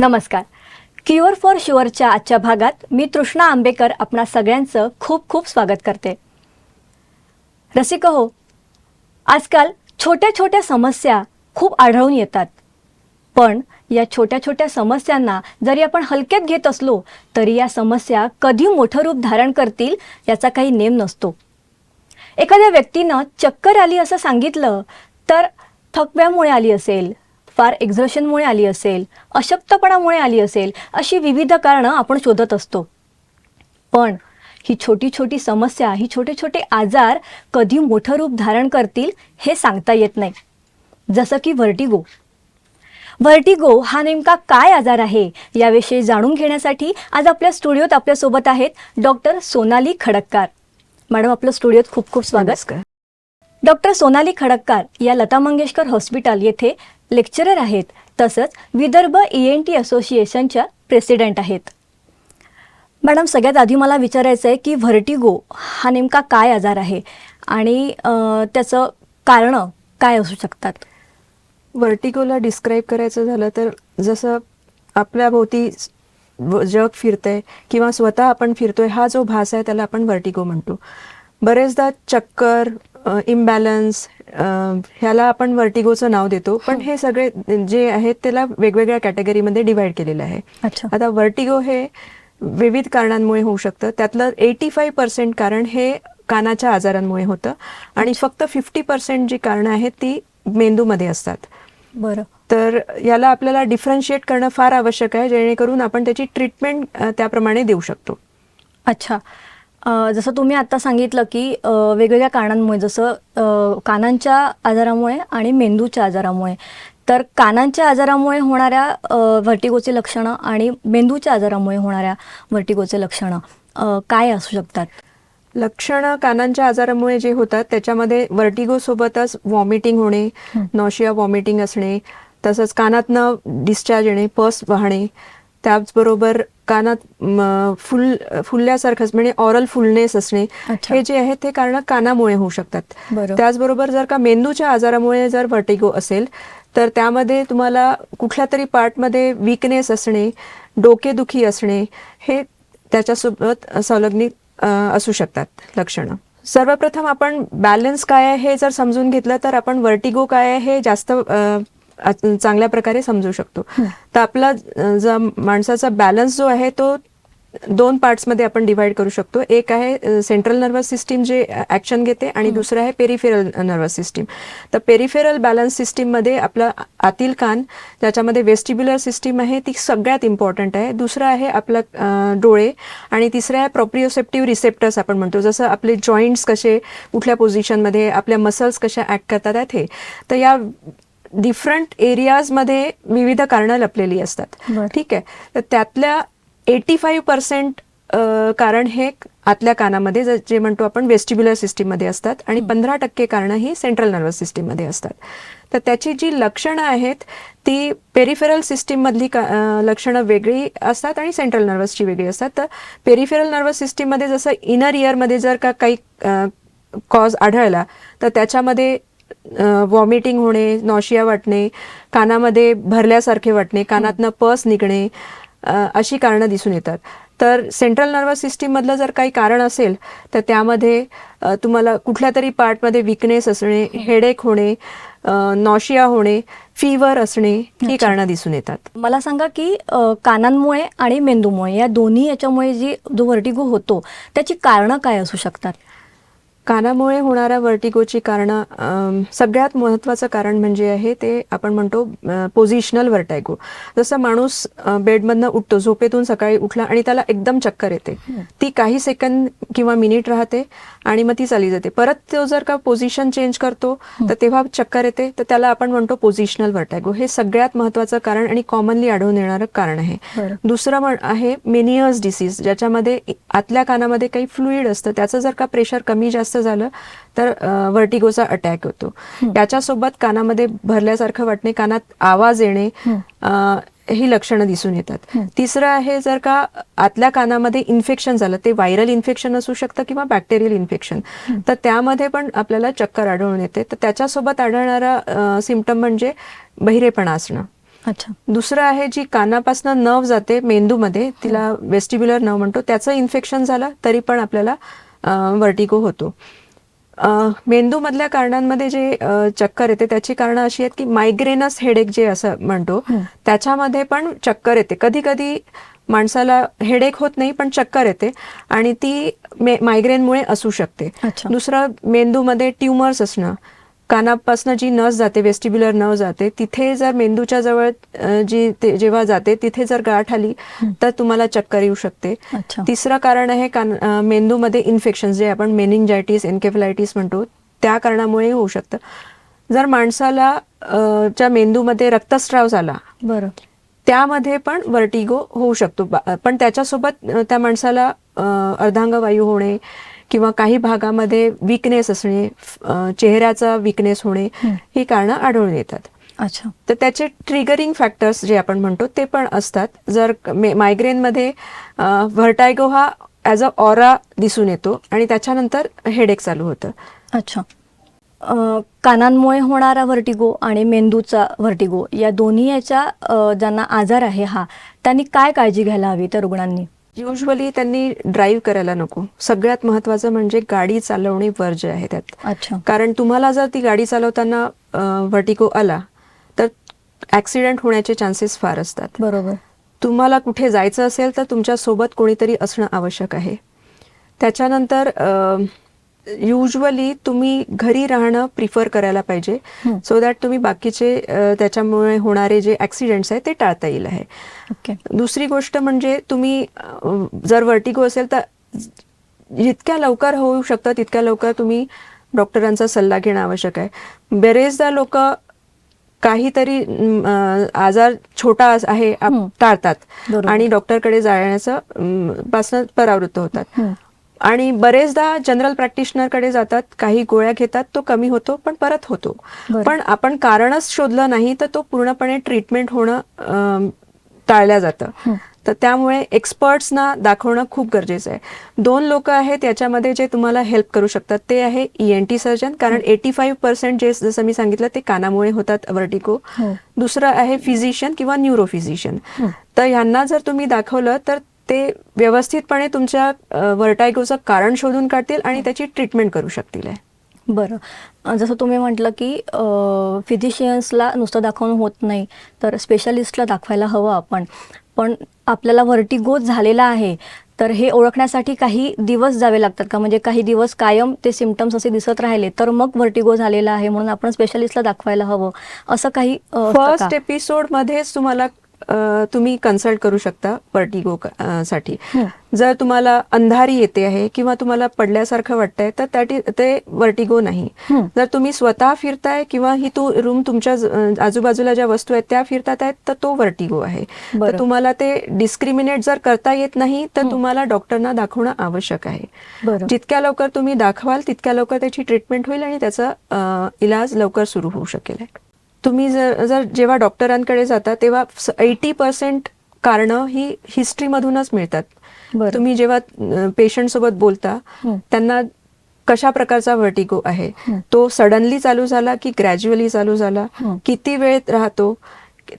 नमस्कार. Cure for शुअरच्या आजच्या भागात मी तृष्णा आंबेकर आपणा सगळ्यांचं खूप खूप स्वागत करते. रसिक हो आजकाल छोट्या छोट्या समस्या खूप आढळून येतात. पण या छोट्या छोट्या समस्यांना जरी आपण हलक्यात घेत असलो तरी या समस्या कधी मोठं रूप धारण करतील याचा काही नेम नसतो. एखाद्या व्यक्तीनं चक्कर आली असं सांगितलं तर थकव्यामुळे आली असेल फार एक्झर्शनमुळे आली असेल अशक्तपणामुळे आली असेल अशी विविध कारणं आपण शोधत असतो. पण ही छोटी छोटी समस्या ही छोटे छोटे आजार कधी मोठं रूप धारण करतील हे सांगता येत नाही. जसं की व्हर्टिगो व्हर्टिगो हा नेमका काय आजार आहे? याविषयी जाणून घेण्यासाठी आज आपल्या स्टुडिओत आपल्यासोबत आहेत डॉक्टर सोनाली खडक्कार. मॅडम आपलं स्टुडिओत खूप खूप स्वागत. डॉक्टर सोनाली खडक्कार या लता मंगेशकर हॉस्पिटल येथे लेक्चरर आहेत. तसंच विदर्भ ई एन टी असोसिएशनच्या प्रेसिडेंट आहेत. मॅडम सगळ्यात आधी मला विचारायचं आहे की व्हर्टिगो हा नेमका काय आजार आहे? आणि त्याचं कारणं काय असू शकतात? व्हर्टिगोला डिस्क्राईब करायचं झालं तर जसं आपल्या भोवती जग फिरतंय किंवा स्वतः आपण फिरतोय हा जो भास आहे त्याला आपण व्हर्टिगो म्हणतो. बरेचदा चक्कर इम्बॅलन्स ह्याला आपण व्हर्टिगोचं नाव देतो. पण हे. सगळे जे आहेत त्याला वेगवेगळ्या कॅटेगरीमध्ये डिवाइड केलेलं आहे. आता व्हर्टिगो हे विविध कारणांमुळे होऊ शकतं. त्यातलं एटी फाईव्ह पर्सेंट कारण हे कानाच्या आजारांमुळे होतं. आणि फक्त फिफ्टी पर्सेंट जी कारणं आहेत ती मेंदूमध्ये असतात. बरं. तर याला आपल्याला डिफरन्शिएट करणं फार आवश्यक आहे जेणेकरून आपण त्याची ट्रीटमेंट त्याप्रमाणे देऊ शकतो. अच्छा. जसं तुम्ही आता सांगितलं की वेगवेगळ्या कारणांमुळे जसं कानांच्या आजारामुळे आणि मेंदूच्या आजारामुळे. तर कानांच्या आजारामुळे होणाऱ्या व्हर्टिगोची लक्षणं आणि मेंदूच्या आजारामुळे होणाऱ्या व्हर्टिगोचे लक्षणं काय असू शकतात? लक्षणं कानांच्या आजारामुळे जे होतात त्याच्यामध्ये वर्टिगो सोबतच व्हॉमिटिंग होणे नॉशिया व्हॉमिटिंग असणे तसंच कानातनं डिस्चार्ज येणे पस वाहणे त्याचबरोबर कानात फुल फुलल्यासारखं म्हणजे ऑरल फुलनेस असणे. हे जे आहेत ते कारण कानामुळे होऊ शकतात बरं. त्याचबरोबर जर का मेंदूच्या आजारामुळे जर वर्टिगो असेल तर त्यामध्ये तुम्हाला कुठल्या तरी पार्टमध्ये विकनेस असणे डोकेदुखी असणे हे त्याच्यासोबत संलग्नित असू शकतात लक्षणं सर्वप्रथम आपण बॅलन्स काय आहे हे जर समजून घेतलं तर आपण वर्टिगो काय आहे हे जास्त चांगल्या प्रकारे समजू शकतो. तर आपला जो माणसाचा बॅलन्स जो आहे तो दोन पार्ट्समध्ये आपण डिवाइड करू शकतो. एक आहे सेंट्रल नर्वस सिस्टीम जे ऍक्शन घेते आणि दुसरं आहे पेरिफेरल नर्वस सिस्टीम तर पेरिफेरल बॅलन्स सिस्टीममध्ये आपला आतील कान ज्याच्यामध्ये वेस्टिब्युलर सिस्टीम आहे ती सगळ्यात इम्पॉर्टंट आहे. दुसरं आहे आपलं डोळे आणि तिसरं आहे प्रॉप्रिओसेप्टिव्ह रिसेप्टर्स आपण म्हणतो. जसं आपले जॉईंट्स कसे कुठल्या पोझिशनमध्ये आपल्या मसल्स कशा ॲक्ट करतात हे. तर या डिफरंट एरियाजमध्ये विविध कारणं लपलेली असतात. ठीक आहे. तर त्यातल्या एटी फाईव्ह पर्सेंट कारण हे आतल्या कानामध्ये ज- म्हणतो आपण वेस्टिब्युलर सिस्टीममध्ये असतात आणि पंधरा टक्के कारणं ही सेंट्रल नर्वस सिस्टीममध्ये असतात. तर त्याची जी लक्षणं आहेत ती पेरिफेरल सिस्टीममधली का लक्षणं वेगळी असतात आणि सेंट्रल नर्वसची वेगळी असतात. तर पेरिफेरल नर्वस सिस्टीममध्ये जसं इनर इयरमध्ये जर का काही कॉज आढळला तर त्याच्यामध्ये व्हॉमिटिंग होणे नॉशिया वाटणे कानामध्ये भरल्यासारखे वाटणे कानातनं पस निघणे अशी कारणं दिसून येतात. तर सेंट्रल नर्वस सिस्टीममधलं जर काही कारण असेल तर त्यामध्ये तुम्हाला कुठल्या तरी पार्टमध्ये विकनेस असणे हेडेक होणे नॉशिया होणे फीवर असणे ही कारणं दिसून येतात. मला सांगा की कानांमुळे आणि मेंदूमुळे या दोन्ही याच्यामुळे जी जो व्हर्टिगो होतो त्याची कारणं काय असू शकतात? कानामुळे होणाऱ्या वर्टिगोची कारणं सगळ्यात महत्त्वाचं कारण म्हणजे आहे ते आपण म्हणतो पोझिशनल वर्टॅगो जसं माणूस बेडमधनं उठतो झोपेतून सकाळी उठला आणि त्याला एकदम चक्कर येते. ती काही सेकंद किंवा मिनिट राहते आणि मग ती चाली जाते. परत तो जर का पोझिशन चेंज करतो तर तेव्हा चक्कर येते तर त्याला आपण म्हणतो पोझिशनल वर्टॅगो हे सगळ्यात महत्त्वाचं कारण आणि कॉमनली आढळून येणारं कारण आहे. दुसरं आहे मेनियर्स डिसीज ज्याच्यामध्ये आतल्या कानामध्ये काही फ्लुईड असतं त्याचं जर का प्रेशर कमी जास्त झालं तर व्हर्टिगोचा अटॅक होतो. त्याच्यासोबत कानामध्ये भरल्यासारखं वाटणे कानात आवाज येणे ही लक्षणं दिसून येतात. तिसरं आहे जर का आतल्या कानामध्ये इन्फेक्शन झालं ते व्हायरल इन्फेक्शन असू शकतं किंवा बॅक्टेरियल इन्फेक्शन तर त्यामध्ये पण आपल्याला चक्कर आढळून येते. तर त्याच्यासोबत आढळणारा सिमटम म्हणजे बहिरेपणा असणं अच्छा. दुसरं आहे जी कानापासून नर्व जाते मेंदूमध्ये तिला वेस्टिब्युलर नर्व म्हणतो त्याचं इन्फेक्शन झालं तरी पण आपल्याला वर्टिगो होतो मेंदूमधल्या कारणांमध्ये जे चक्कर येते त्याची कारणं अशी आहेत की मायग्रेनस हेडेक जे असं म्हणतो. त्याच्यामध्ये पण चक्कर येते कधी कधी माणसाला हेडेक होत नाही पण चक्कर येते आणि ती मायग्रेनमुळे असू शकते. दुसरं मेंदूमध्ये ट्युमर्स असणं कानापासून जी नस जाते वेस्टिब्युलर नस जाते तिथे जर मेंदूच्या जवळ जी जेव्हा जाते तिथे जर गाठ आली तर तुम्हाला चक्कर येऊ शकते. तिसरं कारण आहे कान मेंदूमध्ये इन्फेक्शन जे आपण मेनिंजायटिस एन्केफलायटिस म्हणतो त्या कारणामुळे होऊ शकतं. जर माणसाला च्या मेंदूमध्ये रक्तस्राव झाला बरं. त्यामध्ये पण वर्टिगो होऊ शकतो. पण त्याच्यासोबत त्या माणसाला अर्धांगवायू होणे किंवा काही भागामध्ये विकनेस असणे चेहऱ्याचा विकनेस होणे हं. कारणं आढळून येतात. अच्छा. तर त्याचे ट्रिगरिंग फॅक्टर्स जे आपण म्हणतो ते पण असतात. जर मे- मायग्रेनमध्ये व्हर्टायगो हा ॲज अ ऑरा दिसून येतो आणि त्याच्यानंतर हेडेक चालू होतं. अच्छा. कानांमुळे होणारा व्हर्टिगो आणि मेंदूचा व्हर्टिगो या दोन्ही याच्या ज्यांना आजार आहे हा त्यांनी काय काळजी घ्यायला हवी त्या रुग्णांनी? युजली त्यांनी ड्राईव्ह करायला नको. सगळ्यात महत्वाचं म्हणजे गाडी चालवणे वर्ज्य आहे त्यात. अच्छा. कारण तुम्हाला जर ती गाडी चालवताना व्हर्टिगो आला तर ॲक्सिडेंट होण्याचे चान्सेस फार असतात. बरोबर. तुम्हाला कुठे जायचं असेल तर तुमच्यासोबत कोणीतरी असणं आवश्यक आहे. त्याच्यानंतर युजली तुम्ही घरी राहणं प्रिफर करायला पाहिजे. सो दॅट तुम्ही बाकीचे त्याच्यामुळे होणारे जे ॲक्सिडेंट्स आहेत ते टाळता येईल आहे दुसरी गोष्ट म्हणजे तुम्ही जर वर्टिगो असेल तर जितक्या लवकर होऊ शकतं तितक्या लवकर तुम्ही डॉक्टरांचा सल्ला घेणं आवश्यक आहे बरेचदा लोक काहीतरी आजार छोटा आहे. टाळतात. आणि डॉक्टरकडे जाण्याचं पासनं परावृत्त होतात. आणि बरेचदा जनरल प्रॅक्टिशनरकडे जातात काही गोळ्या घेतात तो कमी होतो पण परत होतो. पण आपण कारणच शोधलं नाही तर तो पूर्णपणे ट्रीटमेंट होणं टाळल्या जातं. तर त्यामुळे एक्सपर्ट्सना दाखवणं खूप गरजेचं आहे दोन लोक आहेत याच्यामध्ये जे तुम्हाला हेल्प करू शकतात ते आहे ई एन टी सर्जन कारण एटी फाईव्ह पर्सेंट जे जसं मी सांगितलं ते कानामुळे होतात वर्टिको. दुसरं आहे फिजिशियन किंवा न्यूरो फिजिशियन. तर ह्यांना जर तुम्ही दाखवलं तर ते व्यवस्थितपणे तुमच्या वर्टायगोचं कारण शोधून काढतील आणि त्याची ट्रीटमेंट करू शकतील बरं. जसं तुम्ही म्हटलं की फिजिशियन्सला नुसतं दाखवून होत नाही तर स्पेशालिस्टला दाखवायला हवं आपण. पण आपल्याला व्हर्टिगो झालेला आहे तर हे ओळखण्यासाठी काही दिवस जावे लागतात का? म्हणजे काही दिवस कायम ते सिमटम्स असे दिसत राहिले तर मग व्हर्टिगो झालेला आहे म्हणून आपण स्पेशालिस्टला दाखवायला हवं असं काही? फर्स्ट एपिसोड मध्येच तुम्हाला तुम्ही कन्सल्ट करू शकता वर्टिगो साठी. हं. जर तुम्हाला अंधारी येते आहे किंवा तुम्हाला पडल्यासारखं वाटतंय तर त्या ते वर्टिगो नाही. हं. जर तुम्ही स्वतः फिरताय किंवा ही तू रूम तुमच्या आजूबाजूला ज्या वस्तू आहेत त्या फिरतात आहेत तर तो वर्टिगो आहे. तर तुम्हाला ते डिस्क्रिमिनेट जर करता येत नाही तर तुम्हाला डॉक्टरना दाखवणं आवश्यक आहे. जितक्या लवकर तुम्ही दाखवाल तितक्या लवकर त्याची ट्रीटमेंट होईल आणि त्याचा इलाज लवकर सुरू होऊ शकेल. तुम्ही जर जर जेव्हा डॉक्टरांकडे जाता तेव्हा एटी पर्सेंट कारणं ही हिस्ट्रीमधूनच मिळतात. तुम्ही जेव्हा पेशंट सोबत बोलता. त्यांना कशा प्रकारचा व्हर्टिगो आहे. तो सडनली चालू झाला की ग्रॅज्युअली चालू झाला. किती वेळ राहतो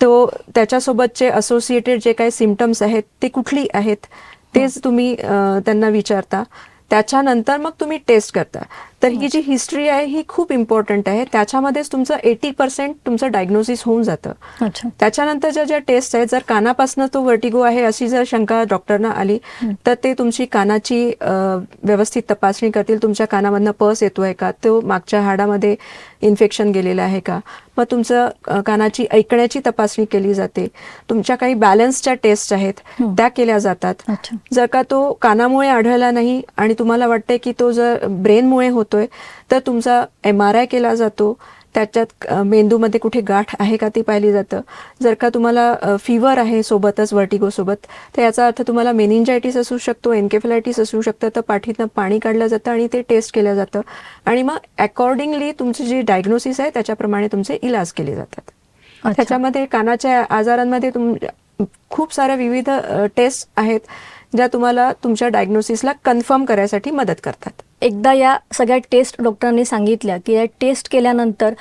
तो त्याच्यासोबतचे असोसिएटेड जे काही सिमटम्स आहेत ते कुठली आहेत तेच तुम्ही त्यांना विचारता त्याच्यानंतर मग तुम्ही टेस्ट करता तर ही जी हिस्ट्री आहे ही खूप इम्पॉर्टंट आहे. त्याच्यामध्येच तुमचं एटी पर्सेंट तुमचं डायग्नोसिस होऊन जातं. अच्छा. त्याच्यानंतरच्या ज्या टेस्ट आहेत जर कानापासून तो वर्टिगो आहे अशी जर शंका डॉक्टरना आली तर ते तुमची कानाची व्यवस्थित तपासणी करतील. तुमच्या कानामधनं पस येतोय का? तो मागच्या हाडामध्ये इन्फेक्शन गेलेलं आहे का? मग तुमचं कानाची ऐकण्याची तपासणी केली जाते. तुमच्या काही बॅलन्सच्या टेस्ट आहेत. त्या केल्या जातात. जर का तो कानामुळे आढळला नाही आणि तुम्हाला वाटते की तो जर ब्रेनमुळे होतोय तर तुमचा एम आर आय केला जातो. त्याच्यात मेंदूमध्ये कुठे गाठ आहे का ते पाहिली जातं. जर का तुम्हाला फिवर आहे सोबतच वर्टिगो सोबत तर याचा अर्थ तुम्हाला मेनिंजायटिस असू शकतो एन्केफलायटिस असू शकतं तर पाठीतनं पाणी काढलं जातं आणि ते टेस्ट केलं जातं. आणि मग अकॉर्डिंगली तुमची जी डायग्नोसिस आहे त्याच्याप्रमाणे तुमचे इलाज केले जातात. त्याच्यामध्ये कानाच्या आजारांमध्ये तुम खूप साऱ्या विविध टेस्ट आहेत ज्या तुम्हाला तुमच्या डायग्नोसिसला कन्फर्म करायसाठी मदत करतात. एकदा या सगळ्या टेस्ट डॉक्टरांनी सांगितल्या की या टेस्ट केल्यानंतर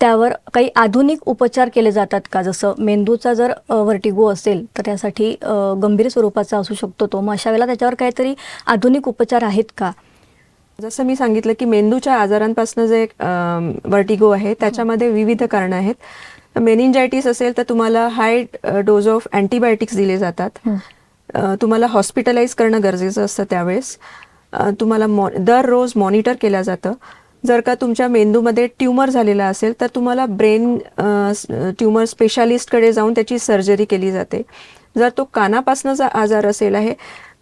त्यावर काही आधुनिक उपचार केले जातात का? जसं मेंदूचा जर वर्टिगो असेल तर त्यासाठी गंभीर स्वरूपाचा असू शकतो तो. मग अशा वेळेला त्याच्यावर काहीतरी आधुनिक उपचार आहेत का? जसं मी सांगितलं की मेंदूच्या आजारांपासून जे वर्टिगो आहे त्याच्यामध्ये विविध कारणं आहेत. मेनिंजायटिस असेल तर तुम्हाला हाय डोज ऑफ अँटीबायोटिक्स दिले जातात. तुम्हाला हॉस्पिटलाइज करणं गरजेचं असतं त्यावेळेस. तुम्हाला मॉ दररोज मॉनिटर केलं जातं. जर का तुमच्या मेंदूमध्ये ट्यूमर झालेला असेल तर तुम्हाला ब्रेन ट्यूमर स्पेशालिस्टकडे जाऊन त्याची सर्जरी केली जाते. जर तो कानापासनचा आजार असेल आहे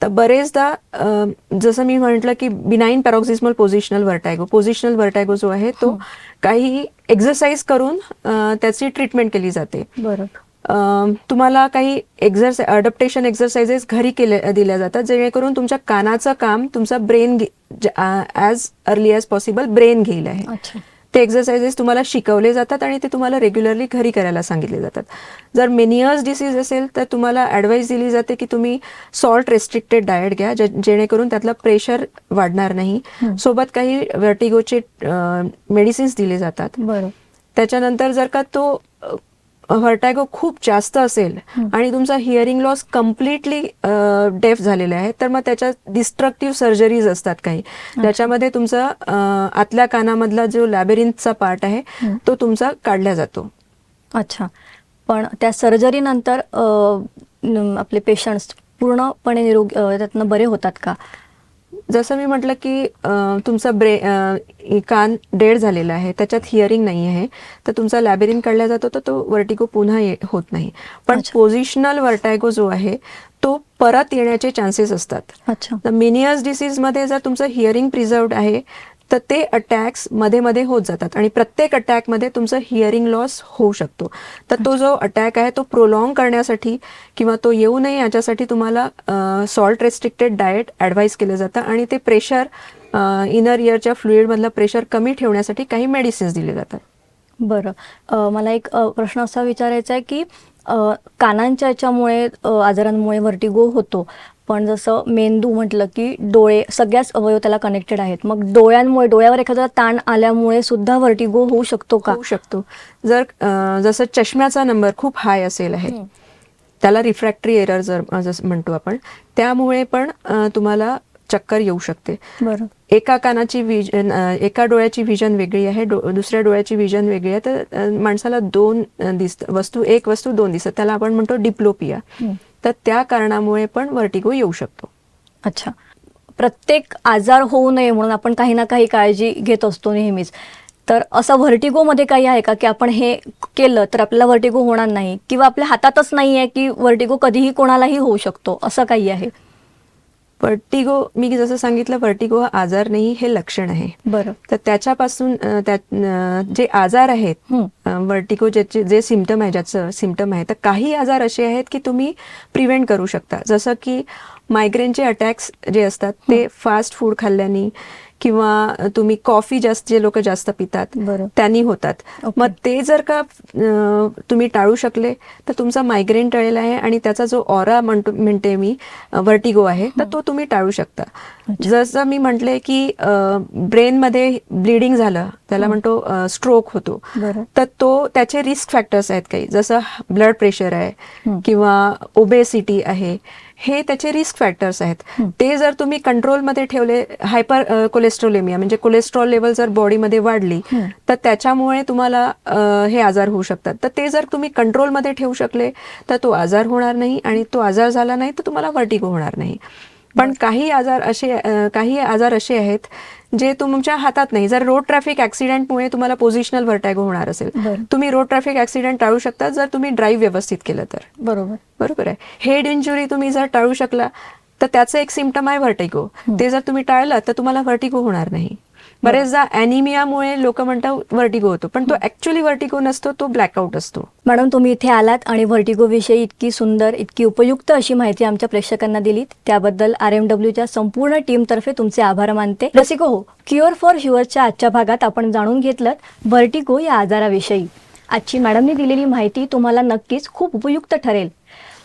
तर बरेचदा जसं मी म्हटलं की बिनाईन पॅरोक्सिस्मल पोझिशनल वर्टॅगो पोझिशनल वर्टॅगो जो आहे तो काही एक्झरसाइज करून त्याची ट्रीटमेंट केली जाते. बरं तुम्हाला काही एक्झरसाइ अडप्टेशन एक्झरसाइजेस घरी केले दिल्या जातात जेणेकरून तुमच्या कानाचं काम तुमचा brain as early as possible brain घेईल आहे. ते एक्झरसाइजेस तुम्हाला शिकवले जातात आणि ते तुम्हाला रेग्युलरली घरी करायला सांगितले जातात. जर मेनियर्स डिसीज असेल तर तुम्हाला ॲडवाईस दिली जाते की तुम्ही सॉल्ट रेस्ट्रिक्टेड डाएट घ्या जेणेकरून त्यातलं प्रेशर वाढणार नाही. सोबत काही वर्टिगोचे मेडिसिन्स दिले जातात. त्याच्यानंतर जर का तो व्हर्टॅगो खूप जास्त असेल आणि तुमचा हिअरिंग लॉस कम्प्लिटली डेफ झालेला आहे तर मग त्याच्यात डिस्ट्रक्टिव्ह सर्जरीज असतात काही. ज्याच्यामध्ये तुमचा आतल्या कानामधला जो लॅबेरिन्थचा पार्ट आहे तो तुमचा काढला जातो. अच्छा. पण त्या सर्जरीनंतर आपले पेशंट्स पूर्णपणे निरोगी त्यातनं बरे होतात का? जसं मी म्हटलं की तुमचा ब्रे कान डेड झालेला आहे त्याच्यात हिअरिंग नाही आहे तर तुमचा लॅबेरिन काढला जातो तर तो वर्टिगो पुन्हा होत नाही. पण. पोझिशनल वर्टॅगो जो आहे तो परत येण्याचे चान्सेस असतात. अच्छा. तर मिनियस डिसीजमध्ये जर तुमचं हिअरिंग प्रिझर्वड आहे तर ते अटॅक्समध्ये मध्ये होत जातात. आणि प्रत्येक अटॅकमध्ये तुमचं हिअरिंग लॉस होऊ शकतो. तर तो जो अटॅक आहे तो प्रोलॉंग करण्यासाठी किंवा तो येऊ नये याच्यासाठी तुम्हाला सॉल्ट रेस्ट्रिक्टेड डाएट ॲडवाईस केलं जातं. आणि ते प्रेशर इनर इयरच्या फ्लुईडमधलं प्रेशर कमी ठेवण्यासाठी काही मेडिसिन्स दिले जातात. बरं. मला एक प्रश्न असा विचारायचा आहे की कानांच्या याच्यामुळे आजारांमुळे वर्टिगो होतो. पण जसं मेंदू म्हटलं की डोळे सगळ्याच अवयव त्याला कनेक्टेड आहेत. मग डोळ्यांमुळे डोळ्यावर एखादा ताण आल्यामुळे सुद्धा वर्टिगो होऊ शकतो का? होऊ शकतो. जर जसं चष्म्याचा नंबर खूप हाय असेल आहे. त्याला रिफ्रॅक्टरी एरर जर जसं म्हणतो आपण त्यामुळे पण तुम्हाला चक्कर येऊ शकते. एका कानाची विजन एका डोळ्याची विजन वेगळी आहे डो, दुसऱ्या डोळ्याची विजन वेगळी आहे तर माणसाला दोन दिसत वस्तू एक वस्तू दोन दिसतात त्याला आपण म्हणतो डिप्लोपिया. तर त्या कारणामुळे पण वर्टिगो येऊ शकतो. अच्छा. प्रत्येक आजार होऊ नये म्हणून आपण काही ना काही काळजी घेत असतो नेहमीच. तर असं व्हर्टिगोमध्ये काही आहे का? की आपण हे केलं तर आपल्याला व्हर्टिगो होणार नाही किंवा आपल्या हातातच नाही आहे की व्हर्टिगो कधीही कोणालाही होऊ शकतो असं काही आहे? वर्टिगो मी जसं सांगितलं वर्टिगो हा आजार नाही हे लक्षण आहे. बरं. तर त्याच्यापासून जे आजार आहेत. वर्टिको ज्याचे जे सिमटम आहे ज्याचं सिमटम आहे तर काही आजार असे आहेत की तुम्ही प्रिव्हेंट करू शकता. जसं की मायग्रेनचे अटॅक्स जे असतात ते फास्ट फूड खाल्ल्याने किंवा तुम्ही कॉफी जास्त जे लोक जास्त पितात. त्यांनी होतात. मग ते जर का तुम्ही टाळू शकले तर तुमचा मायग्रेन टळेल आहे आणि त्याचा जो ऑरा म्हणतो म्हणते मी वर्टिगो आहे तर तो तुम्ही टाळू शकता जसं मी म्हटले की ब्रेनमध्ये ब्लिडिंग झालं त्याला म्हणतो स्ट्रोक होतो. तर तो त्याचे रिस्क फॅक्टर्स आहेत काही जसं ब्लड प्रेशर आहे हं. किंवा ओबेसिटी आहे हे त्याचे रिस्क फॅक्टर्स आहेत. ते जर तुम्ही कंट्रोलमध्ये ठेवले हायपर कोलेस्ट्रॉलेमिया म्हणजे कोलेस्ट्रॉल लेवल जर बॉडीमध्ये वाढली तर त्याच्यामुळे तुम्हाला हे आजार होऊ शकतात. तर ते जर तुम्ही कंट्रोलमध्ये ठेवू शकले तर तो आजार होणार नाही आणि तो आजार झाला नाही तर तुम्हाला वर्टिगो होणार नाही. पण काही आजार असे काही आजार असे आहेत जे तुमच्या हातात नाही. जर रोड ट्रॅफिक ऍक्सिडेंटमुळे तुम्हाला पोझिशनल वर्टॅगो होणार असेल. तुम्ही रोड ट्रॅफिक ऍक्सिडेंट टाळू शकता. जर तुम्ही ड्राईव्ह व्यवस्थित केलं तर. बरोबर. बरोबर आहे. हेड इंजुरी तुम्ही जर टाळू शकला तर त्याचं एक सिमटम आहे व्हर्टिगो ते जर तुम्ही टाळलं तर तुम्हाला व्हर्टिगो होणार नाही. बरेचदा अॅनिमियामुळे लोक म्हणतात व्हर्टिगो होतो. पण तो ऍक्च्युली व्हर्टिगो नसतो तो ब्लॅकआउट असतो. मॅडम तुम्ही इथे आलात आणि व्हर्टिगोविषयी इतकी सुंदर इतकी उपयुक्त अशी माहिती आमच्या प्रेक्षकांना दिलीत. त्याबद्दल आर एम डब्ल्यूच्या संपूर्ण टीमतर्फे तुमचे आभार मानते. रसिको हो क्युअर फॉर शुअरच्या आजच्या भागात आपण जाणून घेतलं व्हर्टिगो या आजाराविषयी. आजची मॅडमनी दिलेली माहिती तुम्हाला नक्कीच खूप उपयुक्त ठरेल.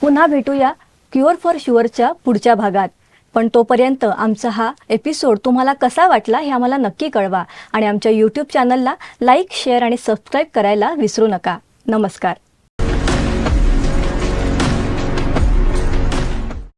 पुन्हा भेटूया क्युअर फॉर शुअरच्या पुढच्या भागात. पण तोपर्यंत आमचा हा एपिसोड तुम्हाला कसा वाटला हे आम्हाला नक्की कळवा आणि आमच्या यूट्यूब चॅनलला लाईक शेअर आणि सबस्क्राईब करायला विसरू नका. नमस्कार.